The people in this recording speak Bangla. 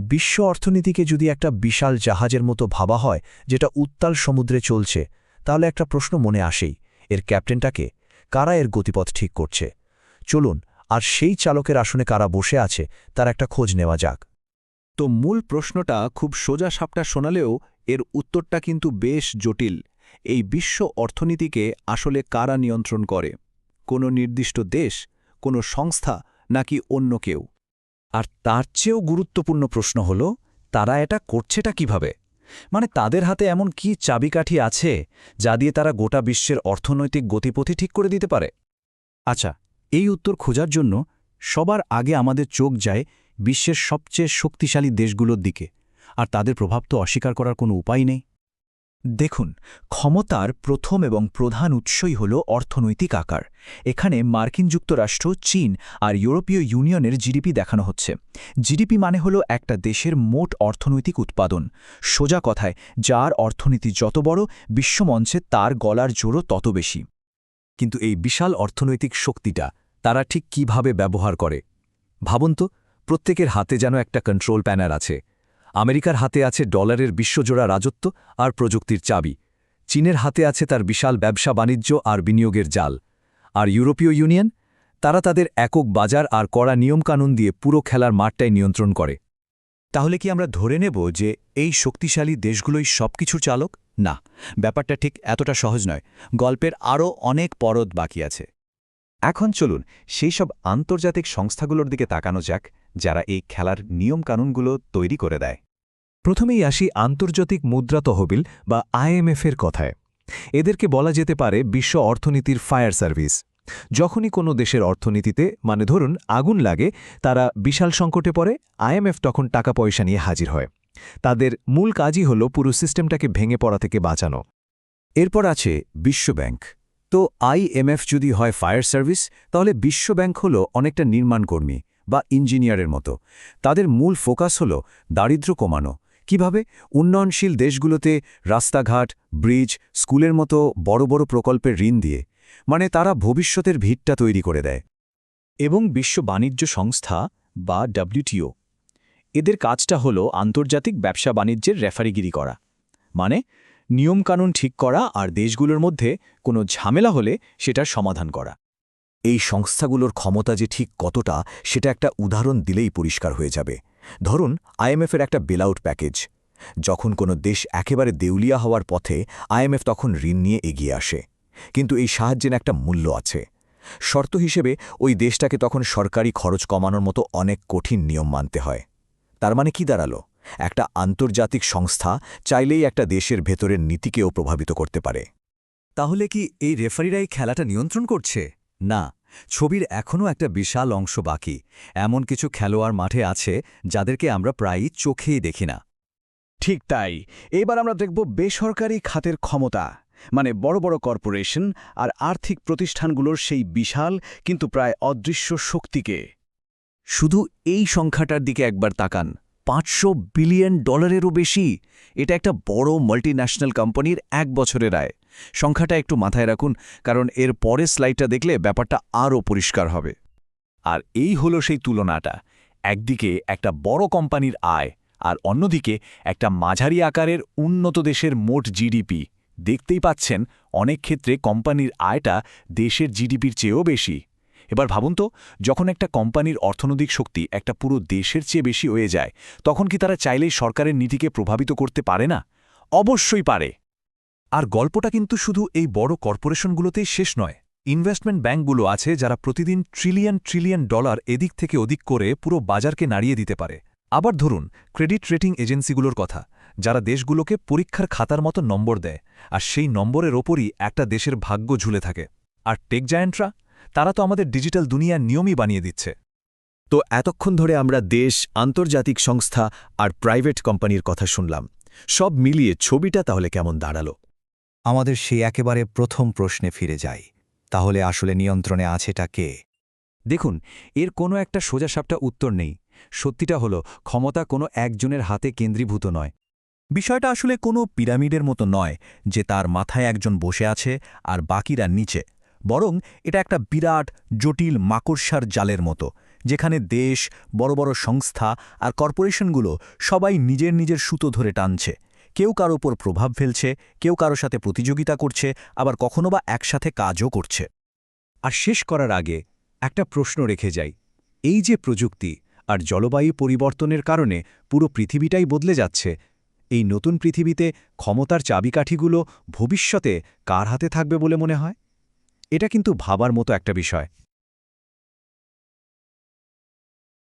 বিশ্ব অর্থনীতিকে যদি একটা বিশাল জাহাজের মতো ভাবা হয়, যেটা উত্তাল সমুদ্রে চলছে, তাহলে একটা প্রশ্ন মনে আসেই, এর ক্যাপ্টেনটাকে কারা এর গতিপথ ঠিক করছে? চলুন, আর সেই চালকের আসনে কারা বসে আছে, তার একটা খোঁজ নেওয়া যাক। তো মূল প্রশ্নটা খুব সোজা সাপটা শোনালেও, এর উত্তরটা কিন্তু বেশ জটিল। এই বিশ্ব অর্থনীতিকে আসলে কারা নিয়ন্ত্রণ করে? কোনো নির্দিষ্ট দেশ, কোনো সংস্থা, নাকি অন্য কেউ? আর তার চেয়েও গুরুত্বপূর্ণ প্রশ্ন হল, তারা এটা করছেটা কীভাবে? মানে তাদের হাতে এমন কি চাবিকাঠি আছে যা দিয়ে তারা গোটা বিশ্বের অর্থনৈতিক গতিপথি ঠিক করে দিতে পারে? আচ্ছা এই উত্তর খোঁজার জন্য সবার আগে আমাদের চোখ যায় বিশ্বের সবচেয়ে শক্তিশালী দেশগুলোর দিকে, আর তাদের প্রভাব তো অস্বীকার করার কোনো উপায় নেই। দেখুন, ক্ষমতার প্রথম এবং প্রধান উৎসই হল অর্থনৈতিক আকার। এখানে মার্কিন যুক্তরাষ্ট্র, চীন আর ইউরোপীয় ইউনিয়নের জিডিপি দেখানো হচ্ছে। জিডিপি মানে হল একটা দেশের মোট অর্থনৈতিক উৎপাদন। সোজা কথায়, যার অর্থনীতি যত বড়, বিশ্বমঞ্চে তার গলার জোরও তত বেশি। কিন্তু এই বিশাল অর্থনৈতিক শক্তিটা, তারা ঠিক কীভাবে ব্যবহার করে? ভাবুন তো, প্রত্যেকের হাতে যেন একটা কন্ট্রোল প্যানার আছে। আমেরিকার হাতে আছে ডলারের বিশ্বজোড়া রাজত্ব আর প্রযুক্তির চাবি। চীনের হাতে আছে তার বিশাল ব্যবসা বাণিজ্য আর বিনিয়োগের জাল। আর ইউরোপীয় ইউনিয়ন? তারা তাদের একক বাজার আর কড়া নিয়মকানুন দিয়ে পুরো খেলার মাঠটাই নিয়ন্ত্রণ করে। তাহলে কি আমরা ধরে নেব যে এই শক্তিশালী দেশগুলোই সবকিছুর চালক? না, ব্যাপারটা ঠিক এতটা সহজ নয়। গল্পের আরও অনেক পরদ বাকি আছে। এখন চলুন সেই সব আন্তর্জাতিক সংস্থাগুলোর দিকে তাকানো যাক, যারা এই খেলার নিয়মকানুনগুলো তৈরি করে দেয়। প্রথমেই আসি আন্তর্জাতিক মুদ্রা তহবিল বা আইএমএফের কথায়। এদেরকে বলা যেতে পারে বিশ্ব অর্থনীতির ফায়ার সার্ভিস। যখনই কোনো দেশের অর্থনীতিতে মানে ধরুন আগুন লাগে, তারা বিশাল সংকটে পড়ে, আইএমএফ তখন টাকা পয়সা নিয়ে হাজির হয়। তাদের মূল কাজই হল পুরো সিস্টেমটাকে ভেঙে পড়া থেকে বাঁচানো। এরপর আছে বিশ্বব্যাংক। তো আইএমএফ যদি হয় ফায়ার সার্ভিস, তাহলে বিশ্বব্যাংক হল অনেকটা নির্মাণকর্মী বা ইঞ্জিনিয়ারের মতো। তাদের মূল ফোকাস হল দারিদ্র্য কমানো। কীভাবে? উন্নয়নশীল দেশগুলোতে রাস্তাঘাট, ব্রিজ, স্কুলের মতো বড় বড় প্রকল্পের ঋণ দিয়ে মানে তারা ভবিষ্যতের ভিতটা তৈরি করে দেয়। এবং বিশ্ব বাণিজ্য সংস্থা বা ডব্লিউটিও এদের কাজটা হল আন্তর্জাতিক ব্যবসা বাণিজ্যের রেফারিগিরি করা। মানে নিয়মকানুন ঠিক করা আর দেশগুলোর মধ্যে কোনো ঝামেলা হলে সেটার সমাধান করা। এই সংস্থাগুলোর ক্ষমতা যে ঠিক কতটা, সেটা একটা উদাহরণ দিলেই পরিষ্কার হয়ে যাবে। ধরুন আইএমএফের একটা বেলআউট প্যাকেজ। যখন কোনো দেশ একেবারে দেউলিয়া হওয়ার পথে আইএমএফ তখন ঋণ নিয়ে এগিয়ে আসে। কিন্তু এই সাহায্যের একটা মূল্য আছে। শর্ত হিসেবে, ওই দেশটাকে তখন সরকারি খরচ কমানোর মতো অনেক কঠিন নিয়ম মানতে হয়। তার মানে কি দাঁড়াল? একটা আন্তর্জাতিক সংস্থা চাইলেই একটা দেশের ভেতরের নীতিকেও প্রভাবিত করতে পারে। তাহলে কি এই রেফারিরাই খেলাটা নিয়ন্ত্রণ করছে? না, ছবির এখনও একটা বিশাল অংশ বাকি, এমন কিছু খেলোয়াড় মাঠে আছে যাদেরকে আমরা প্রায়ই চোখেই দেখি না। ঠিক তাই, এবার আমরা দেখব বেসরকারি খাতের ক্ষমতা মানে বড় বড় কর্পোরেশন আর আর্থিক প্রতিষ্ঠানগুলোর সেই বিশাল কিন্তু প্রায় অদৃশ্য শক্তিকে। শুধু এই সংখ্যাটার দিকে একবার তাকান পাঁচশো বিলিয়ন ডলারেরও বেশি। এটা একটা বড় মাল্টিন্যাশনাল কোম্পানির এক বছরের আয়। সংখ্যাটা একটু মাথায় রাখুন, কারণ এর পরের স্লাইডটা দেখলে ব্যাপারটা আরও পরিষ্কার হবে। আর এই হলো সেই তুলনাটা। একদিকে একটা বড় কোম্পানির আয়, আর অন্যদিকে একটা মাঝারি আকারের উন্নত দেশের মোট জিডিপি দেখতেই পাচ্ছেন, অনেক ক্ষেত্রে কোম্পানির আয়টা দেশের জিডিপির চেয়েও বেশি। এবার ভাবুন তো, যখন একটা কোম্পানির অর্থনৈতিক শক্তি একটা পুরো দেশের চেয়ে বেশি হয়ে যায়, তখন কি তারা চাইলেই সরকারের নীতিকে প্রভাবিত করতে পারে না? অবশ্যই পারে। আর গল্পটা কিন্তু শুধু এই বড় কর্পোরেশনগুলোতেই শেষ নয়। ইনভেস্টমেন্ট ব্যাঙ্কগুলো আছে যারা প্রতিদিন ট্রিলিয়ন ট্রিলিয়ন ডলার এদিক থেকে ওদিক করে পুরো বাজারকে নাড়িয়ে দিতে পারে। আবার ধরুন, ক্রেডিট রেটিং এজেন্সিগুলোর কথা, যারা দেশগুলোকে পরীক্ষার খাতার মতো নম্বর দেয়, আর সেই নম্বরের ওপরই একটা দেশের ভাগ্য ঝুলে থাকে। আর টেক জায়েন্টরা? তারা তো আমাদের ডিজিটাল দুনিয়ার নিয়মই বানিয়ে দিচ্ছে। তো এতক্ষণ ধরে আমরা দেশ, আন্তর্জাতিক সংস্থা আর প্রাইভেট কোম্পানির কথা শুনলাম। সব মিলিয়ে ছবিটা তাহলে কেমন দাঁড়াল? আমাদের সেই একেবারে প্রথম প্রশ্নে ফিরে যাই। তাহলে আসলে নিয়ন্ত্রণে আছেটা কে? দেখুন, এর কোনো একটা সোজাসাপটা উত্তর নেই। সত্যিটা হলো, ক্ষমতা কোনো একজনের হাতে কেন্দ্রীভূত নয়। বিষয়টা আসলে কোনো পিরামিডের মতো নয় যে তার মাথায় একজন বসে আছে আর বাকিরা নিচে। বরং এটা একটা বিরাট, জটিল মাকড়সার জালের মতো, যেখানে দেশ, বড় বড় সংস্থা আর কর্পোরেশনগুলো সবাই নিজের নিজের সুতো ধরে টানছে। কেউ কারও ওপর প্রভাব ফেলছে, কেউ কারও সাথে প্রতিযোগিতা করছে, আবার কখনো বা একসাথে কাজও করছে। আর শেষ করার আগে একটা প্রশ্ন রেখে যাই। এই যে প্রযুক্তি আর জলবায়ু পরিবর্তনের কারণে পুরো পৃথিবীটাই বদলে যাচ্ছে, এই নতুন পৃথিবীতে ক্ষমতার চাবিকাঠিগুলো ভবিষ্যতে কার হাতে থাকবে বলে মনে হয়? এটা কিন্তু ভাবার মতো একটা বিষয়।